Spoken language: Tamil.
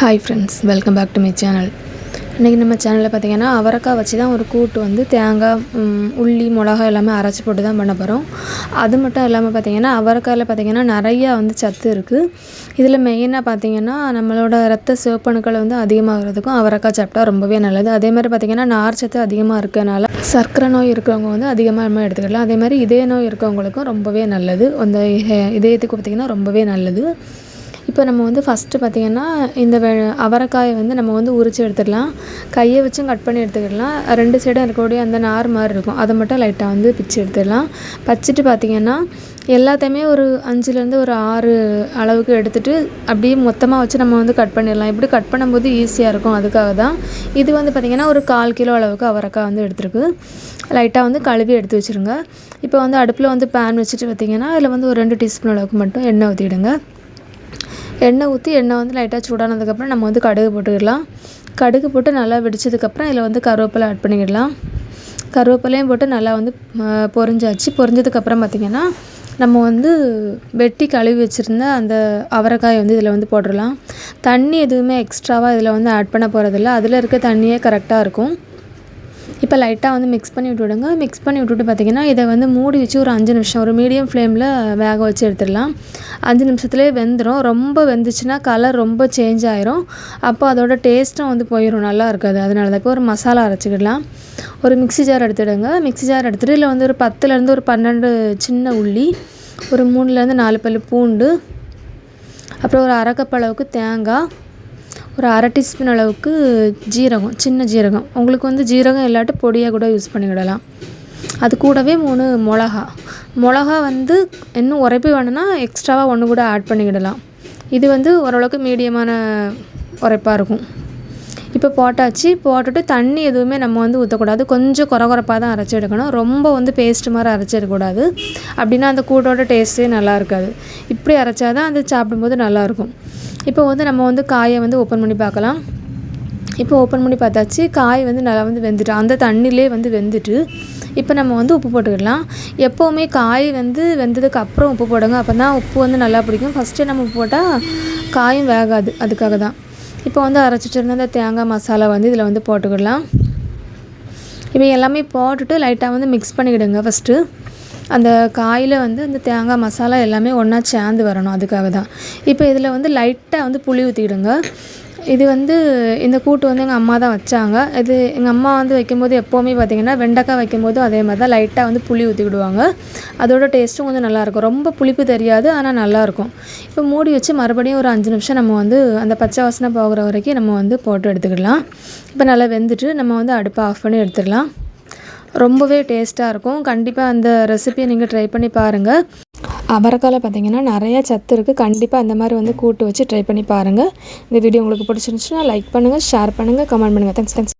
Hi friends welcome back to my channel இன்றைக்கி நம்ம சேனலில் பார்த்தீங்கன்னா அவரைக்காய் வச்சு தான் ஒரு கூட்டு வந்து தேங்காய் உள்ளி மிளகா எல்லாமே அரைச்சி போட்டு தான் பண்ண போகிறோம் அது மட்டும் இல்லாமல் பார்த்திங்கன்னா அவரைக்காயில் பார்த்தீங்கன்னா நிறையா வந்து சத்து இருக்குது இதில் மெயினாக பார்த்திங்கன்னா நம்மளோட ரத்த சிவப்பணுக்கள் வந்து அதிகமாகிறதுக்கும் அவரைக்காய் சாப்பிட்டா ரொம்பவே நல்லது. அதே மாதிரி பார்த்தீங்கன்னா நார் சத்து அதிகமாக இருக்கனால சர்க்கரை நோய் இருக்கிறவங்க வந்து அதிகமாக நம்ம எடுத்துக்கலாம். அதே மாதிரி இதய நோய் இருக்கிறவங்களுக்கும் ரொம்பவே நல்லது. அந்த இதயத்துக்கு பார்த்திங்கன்னா ரொம்பவே நல்லது. இப்போ நம்ம வந்து ஃபஸ்ட்டு பார்த்திங்கன்னா இந்த வெ அவரைக்காயை வந்து நம்ம வந்து உரித்து எடுத்துடலாம். கையை வச்சும் கட் பண்ணி எடுத்துக்கிடலாம். ரெண்டு சைடும் இருக்கக்கூடிய அந்த நார் மாதிரி இருக்கும். அதை மட்டும் லைட்டாக வந்து பிச்சு எடுத்துடலாம். பச்சிட்டு பார்த்திங்கன்னா எல்லாத்தையுமே ஒரு அஞ்சுலேருந்து ஒரு ஆறு அளவுக்கு எடுத்துகிட்டு அப்படியே மொத்தமாக வச்சு நம்ம வந்து கட் பண்ணிடலாம். இப்படி கட் பண்ணும்போது ஈஸியாக இருக்கும். அதுக்காக தான். இது வந்து பார்த்திங்கன்னா ஒரு கால் கிலோ அளவுக்கு அவரைக்காய் வந்து எடுத்துருக்கு. லைட்டாக வந்து கழுவி எடுத்து வச்சுருங்க. இப்போ வந்து அடுப்பில் வந்து பேன் வச்சுட்டு பார்த்திங்கன்னா அதில் வந்து ஒரு ரெண்டு டீஸ்பூன் அளவுக்கு மட்டும் எண்ணெய் ஊற்றிடுங்க எண்ணெய் ஊற்றி எண்ணெய் வந்து லைட்டாக சூடானதுக்கப்புறம் நம்ம வந்து கடுகு போட்டுக்கிடலாம். கடுகு போட்டு நல்லா வெடிச்சதுக்கப்புறம் இதில் வந்து கருவேப்பிலை ஆட் பண்ணிக்கிடலாம். கருவேப்பிலையும் போட்டு நல்லா வந்து பொரிஞ்சாச்சு. பொரிஞ்சதுக்கப்புறம் பார்த்திங்கன்னா நம்ம வந்து வெட்டி கழுவி வச்சுருந்த அந்த அவரைக்காயை வந்து இதில் வந்து போட்டுடலாம். தண்ணி எதுவுமே எக்ஸ்ட்ராவாக இதில் வந்து ஆட் பண்ண போகிறதில்ல அதில் இருக்க தண்ணியே கரெக்டாக இருக்கும். இப்போ லைட்டாக வந்து மிக்ஸ் பண்ணி விட்டுவிடுங்க. மிக்ஸ் பண்ணி விட்டுட்டு பார்த்தீங்கன்னா இதை வந்து மூடி வச்சு ஒரு அஞ்சு நிமிஷம் ஒரு மீடியம் ஃப்ளேமில் வேக வச்சு எடுத்துடலாம். அஞ்சு நிமிஷத்துலேயே வெந்துடும் ரொம்ப வெந்துச்சுன்னா கலர் ரொம்ப சேஞ்ச் ஆயிரும். அப்போ அதோட டேஸ்ட்டும் வந்து போயிடும் நல்லா இருக்காது. அதனால தான் இப்போ ஒரு மசாலா அரைச்சிக்கிடலாம். ஒரு மிக்ஸி ஜார் எடுத்துடுங்க. மிக்ஸி ஜார் எடுத்துகிட்டு இதில் வந்து ஒரு பத்துலேருந்து ஒரு பன்னெண்டு சின்ன உள்ளி ஒரு மூணுலேருந்து நாலு பல்லு பூண்டு அப்புறம் ஒரு அரைக்கப்பளவுக்கு தேங்காய் ஒரு அரை டீஸ்பூன் அளவுக்கு ஜீரகம் சின்ன ஜீரகம். உங்களுக்கு வந்து ஜீரகம் இல்லாட்டி பொடியாக கூட யூஸ் பண்ணிக்கிடலாம். அது கூடவே மூணு மிளகா. மிளகா வந்து இன்னும் உரைப்பு வேணும்னா எக்ஸ்ட்ராவாக ஒன்று கூட ஆட் பண்ணிக்கிடலாம். இது வந்து ஓரளவுக்கு மீடியமான உரைப்பாக இருக்கும். இப்போ போட்டாச்சு. போட்டுட்டு தண்ணி எதுவுமே நம்ம வந்து ஊற்றக்கூடாது கொஞ்சம் குறகுறப்பாக தான் அரைச்சி எடுக்கணும். ரொம்ப வந்து பேஸ்ட் மாதிரி அரைச்சி எடுக்கக்கூடாது. அப்படின்னா அந்த கூட்டோட டேஸ்ட்டே நல்லா இருக்காது. இப்படி அரைச்சா தான் அது சாப்பிடும்போது நல்லாயிருக்கும் இப்போ வந்து நம்ம வந்து காயை வந்து ஓப்பன் பண்ணி பார்க்கலாம். இப்போ ஓப்பன் பண்ணி பார்த்தாச்சு. காய் வந்து நல்லா வந்து வெந்துட்டு அந்த தண்ணியிலே வந்து வெந்துட்டு இப்போ நம்ம வந்து உப்பு போட்டுக்கலாம். எப்போவுமே காய் வந்து வெந்ததுக்கு அப்புறம் உப்பு போடுங்க. அப்போ தான் உப்பு வந்து நல்லா பிடிக்கும். ஃபஸ்ட்டு நம்ம உப்பு போட்டால் காயும் வேகாது. அதுக்காக தான் இப்போ வந்து அரைச்சி வச்சுருந்த அந்த தேங்காய் மசாலா வந்து இதில் வந்து போட்டுக்கிடலாம். இப்போ எல்லாமே போட்டுட்டு லைட்டாக வந்து மிக்ஸ் பண்ணிக்கிடுங்க ஃபஸ்ட்டு அந்த காயில் வந்து அந்த தேங்காய் மசாலா எல்லாமே ஒன்றா சேர்ந்து வரணும் அதுக்காக தான் இப்போ இதில் வந்து லைட்டாக வந்து புளி ஊற்றிக்கிடுங்க இது வந்து இந்த கூட்டு வந்து எங்கள் அம்மா தான் வச்சாங்க. இது எங்கள் அம்மா வந்து வைக்கும்போது எப்போவுமே பார்த்தீங்கன்னா வெண்டைக்காய் வைக்கும்போதும் அதே மாதிரி தான் லைட்டாக வந்து புளி ஊற்றிக்கிடுவாங்க அதோட டேஸ்ட்டும் கொஞ்சம் நல்லாயிருக்கும் ரொம்ப புளிப்பு தெரியாது ஆனால் நல்லாயிருக்கும் இப்போ மூடி வச்சு மறுபடியும் ஒரு அஞ்சு நிமிஷம் நம்ம வந்து அந்த பச்சை வாசனை போகிற வரைக்கும் நம்ம வந்து போட்டு எடுத்துக்கலாம். இப்போ நல்லா வெந்துட்டு நம்ம வந்து அடுப்பை ஆஃப் பண்ணி எடுத்துடலாம். ரொம்பவே டேஸ்ட்டாக இருக்கும். கண்டிப்பாக அந்த ரெசிபியை நீங்கள் ட்ரை பண்ணி பாருங்கள் அவரைக்காயில் பார்த்தீங்கன்னா நிறைய சத்து இருக்குது கண்டிப்பாக அந்த மாதிரி வந்து கூட்டு வச்சு ட்ரை பண்ணி பாருங்கள் இந்த வீடியோ உங்களுக்கு பிடிச்சிருந்துச்சுன்னா லைக் பண்ணுங்கள் ஷேர் பண்ணுங்கள் கமெண்ட் பண்ணுங்கள் தேங்க்ஸ் தேங்க்ஸ்